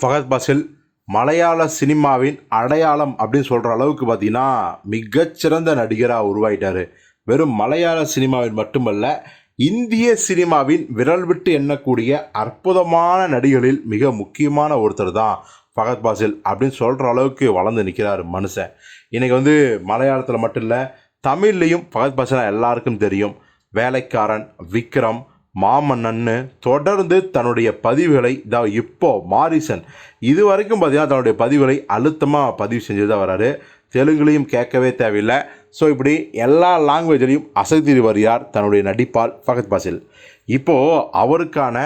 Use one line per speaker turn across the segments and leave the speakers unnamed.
ஃபகத் பாசில் மலையாள சினிமாவின் அடையாளம் அப்படின்னு சொல்கிற அளவுக்கு பார்த்தீங்கன்னா மிகச்சிறந்த நடிகராக உருவாயிட்டார். வெறும் மலையாள சினிமாவின் மட்டுமல்ல இந்திய சினிமாவின் விரல் விட்டு எண்ணக்கூடிய அற்புதமான நடிகளில் மிக முக்கியமான ஒருத்தர் தான் ஃபகத் பாசில் அப்படின்னு சொல்கிற அளவுக்கு வளர்ந்து நிற்கிறார் மனுஷன். இன்றைக்கி வந்து மலையாளத்தில் மட்டும் இல்லை தமிழ்லேயும் ஃபகத் பாசிலாக எல்லாருக்கும் தெரியும். வேலைக்காரன் விக்ரம் மாமன்னன்னு தொடர்ந்து தன்னுடைய பதிவுகளை இதா இப்போ மாரிசன் இது வரைக்கும் பார்த்தீங்கன்னா தன்னுடைய பதிவுகளை அழுத்தமாக பதிவு செஞ்சு தான் வராரு. தெலுங்குலையும் கேட்கவே தேவையில்லை. ஸோ இப்படி எல்லா லாங்குவேஜ்லையும் அசைத்திரு வருகிறார் தன்னுடைய நடிப்பால் ஃபகத் பாசில். இப்போது அவருக்கான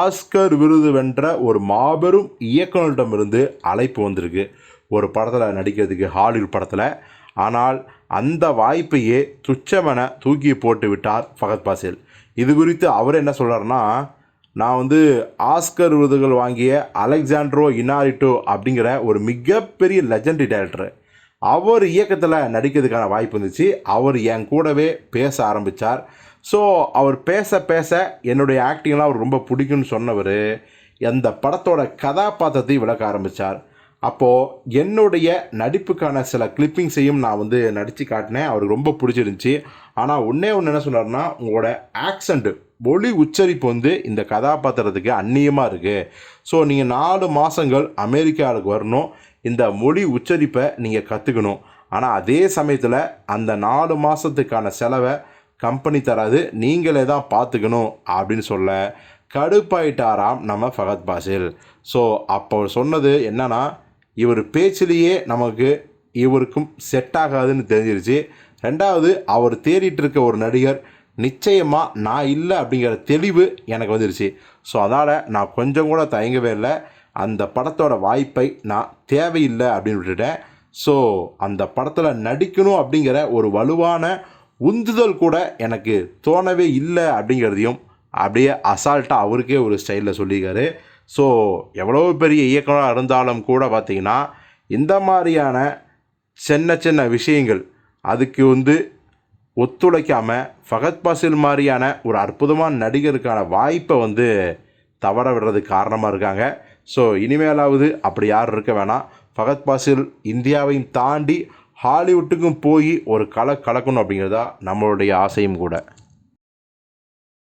ஆஸ்கர் விருது வென்ற ஒரு மாபெரும் இயக்குனரிடமிருந்து அழைப்பு வந்திருக்கு. ஒரு படத்தில் நடிக்கிறதுக்கு ஹாலிவுட் படத்தில். ஆனால் அந்த வாய்ப்பையே துச்சமென தூக்கி போட்டு விட்டார் ஃபகத் பாசில். இது குறித்து அவர் என்ன சொல்கிறாருன்னா நான் வந்து ஆஸ்கர் விருதுகள் வாங்கிய அலெக்சாண்ட்ரோ இனாரிட்டோ அப்படிங்கிற ஒரு மிகப்பெரிய லெஜண்டரி டைரக்டர். அவர் இயக்கத்தில் நடிக்கிறதுக்கான வாய்ப்பு இருந்துச்சு. அவர் என் கூடவே பேச ஆரம்பித்தார் ஸோ அவர் பேச பேச என்னுடைய ஆக்டிங்லாம் அவர் ரொம்ப பிடிக்கும்னு சொன்னவர் அந்த படத்தோட கதாபாத்திரத்தை விளக்க ஆரம்பித்தார் அப்போது என்னுடைய நடிப்புக்கான சில கிளிப்பிங்ஸையும் நான் வந்து நடித்து காட்டினேன். அவருக்கு ரொம்ப பிடிச்சிருந்துச்சி. ஆனால் ஒன்றே ஒன்று என்ன சொன்னார்னா உங்களோட ஆக்சண்ட்டு ஒளி உச்சரிப்பு வந்து இந்த கதாபாத்திரத்துக்கு அந்நியமாக இருக்குது ஸோ நீங்கள் நாலு மாதங்கள் அமெரிக்காவுக்கு வரணும். இந்த மொழி உச்சரிப்பை நீங்கள் கற்றுக்கணும் ஆனால் அதே சமயத்தில் அந்த நாலு மாதத்துக்கான செலவை கம்பெனி தராது. நீங்களே தான் பார்த்துக்கணும் அப்படின்னு சொல்ல கடுப்பாயிட்டாராம் நம்ம ஃபகத் பாசில் ஸோ அப்போ சொன்னது என்னென்னா இவர் பேச்சிலேயே நமக்கு இவருக்கும் செட் ஆகாதுன்னு தெரிஞ்சிருச்சு. ரெண்டாவது அவர் தேடிட்டு இருக்க ஒரு நடிகர் நிச்சயமாக நான் இல்லை அப்படிங்கிற தெளிவு எனக்கு வந்துருச்சு. ஸோ அதனால் நான் கொஞ்சம் கூட தயங்கவே இல்லை. அந்த படத்தோட வாய்ப்பை நான் தேவையில்லை அப்படின்னு விட்டுட்டேன். ஸோ அந்த படத்தில் நடிக்கணும் அப்படிங்கிற ஒரு வலுவான உந்துதல் கூட எனக்கு தோணவே இல்லை அப்படிங்கிறதையும் அப்படியே அசால்ட்டாக அவருக்கே ஒரு ஸ்டைலில் சொல்லியிருக்காரு. ஸோ எவ்வளோ பெரிய இயக்குனராக இருந்தாலும் கூட பார்த்திங்கன்னா இந்த மாதிரியான சின்ன சின்ன விஷயங்கள் அதுக்கு வந்து ஒத்துழைக்காமல் ஃபகத் பாசில் மாதிரியான ஒரு அற்புதமான நடிகருக்கான வாய்ப்பை வந்து தவற விடுறதுக்கு காரணமாக இருக்காங்க. ஸோ இனிமேலாவது அப்படி யாரும் இருக்க வேணாம். ஃபகத் பாசில் இந்தியாவையும் தாண்டி ஹாலிவுட்டுக்கும் போய் ஒரு கலை கலக்கணும் அப்படிங்கிறதா நம்மளுடைய ஆசையும் கூட.